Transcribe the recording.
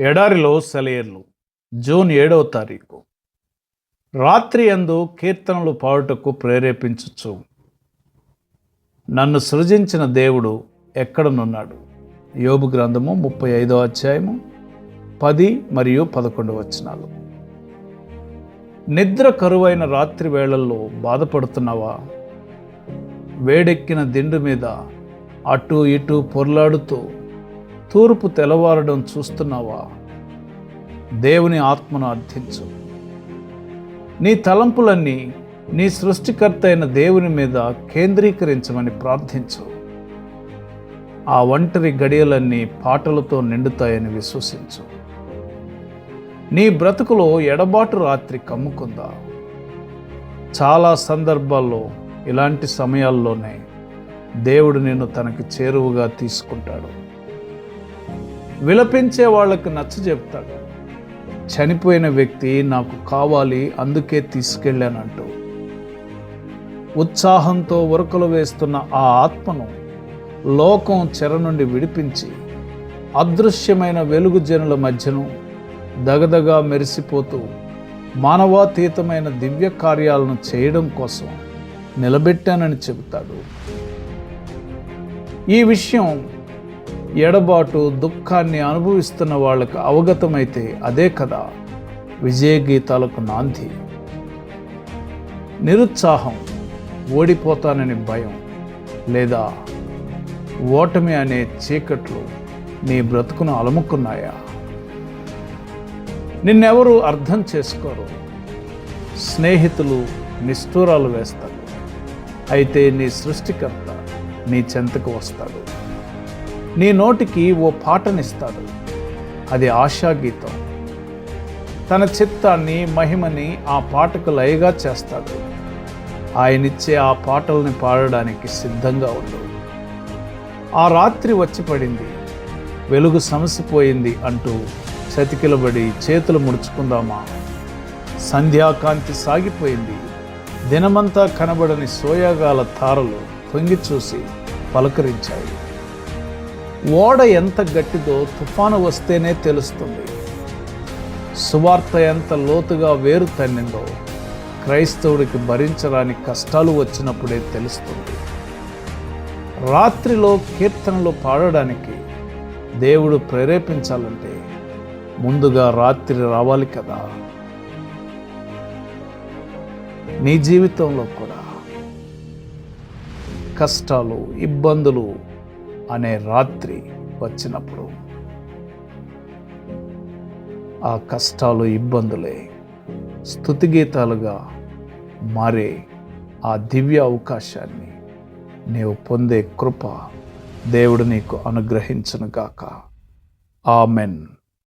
ఎడారిలో సెలయేర్లు. జూన్ ఏడవ తారీఖు. రాత్రి అందు కీర్తనలు పాడుటకు ప్రేరేపించచ్చు నన్ను సృజించిన దేవుడు ఎక్కడనున్నాడు? యోబు గ్రంథము ముప్పై ఐదో అధ్యాయము పది మరియు పదకొండు వచనాలు. నిద్ర కరువైన రాత్రి వేళల్లో బాధపడుతున్నావా? వేడెక్కిన దిండు మీద అటు ఇటు పొర్లాడుతూ తూర్పు తెల్లవారడం చూస్తున్నావా? దేవుని ఆత్మను అర్థించు. నీ తలంపులన్నీ నీ సృష్టికర్త అయిన దేవుని మీద కేంద్రీకరించమని ప్రార్థించు. ఆ ఒంటరి గడియలన్నీ పాటలతో నిండుతాయని విశ్వసించు. నీ బ్రతుకులో ఎడబాటు రాత్రి కమ్ముకుందా? చాలా సందర్భాల్లో ఇలాంటి సమయాల్లోనే దేవుడు నిన్ను తనకి చేరువుగా తీసుకుంటాడు. విలపించే వాళ్ళకు నచ్చ చెప్తాడు. చనిపోయిన వ్యక్తి నాకు కావాలి అందుకే తీసుకెళ్ళానంటూ. ఉత్సాహంతో ఉరకలు వేస్తున్న ఆ ఆత్మను లోకం చెర నుండి విడిపించి అదృశ్యమైన వెలుగు జనుల మధ్యను దగదగా మెరిసిపోతూ మానవాతీతమైన దివ్య కార్యాలను చేయడం కోసం నిలబెట్టానని చెబుతాడు. ఈ విషయం ఎడబాటు దుఃఖాన్ని అనుభవిస్తున్న వాళ్ళకు అవగతమైతే అదే కదా విజయ గీతాలకు నాంది. నిరుత్సాహం ఓడిపోతానని భయం లేదా ఓటమి అనే చీకట్లు నీ బ్రతుకును అలముకున్నాయా? నిన్నెవరు అర్థం చేసుకోరు. స్నేహితులు నిష్ఠూరాలు వేస్తారు. అయితే నీ సృష్టికర్త నీ చెంతకు వస్తాడు. నీ నోటికి ఓ పాటనిస్తాడు. అది ఆశాగీతం. తన చిత్తాన్ని మహిమని ఆ పాటకు లయగా చేస్తాడు. ఆయనిచ్చే ఆ పాటల్ని పాడడానికి సిద్ధంగా ఉండు. ఆ రాత్రి వచ్చి పడింది వెలుగు సమసిపోయింది అంటూ చతికిలబడి చేతులు ముడుచుకుందామా? సంధ్యాకాంతి సాగిపోయింది. దినమంతా కనబడని సోయాగాల తారలు తొంగి చూసి పలకరించాయి. ఓడ ఎంత గట్టిదో తుఫాను వస్తేనే తెలుస్తుంది. సువార్త ఎంత లోతుగా వేరు తన్నిందో క్రైస్తవుడికి భరించరాని కష్టాలు వచ్చినప్పుడే తెలుస్తుంది. రాత్రిలో కీర్తనలు పాడడానికి దేవుడు ప్రేరేపించాలంటే ముందుగా రాత్రి రావాలి కదా. నీ జీవితంలో కూడా కష్టాలు ఇబ్బందులు అనే రాత్రి వచ్చినప్పుడు ఆ కష్టాలు ఇబ్బందులే స్థుతిగీతాలుగా మారే ఆ దివ్య అవకాశాన్ని నీవు పొందే కృప దేవుడు నీకు అనుగ్రహించునుగాక. ఆమెన్.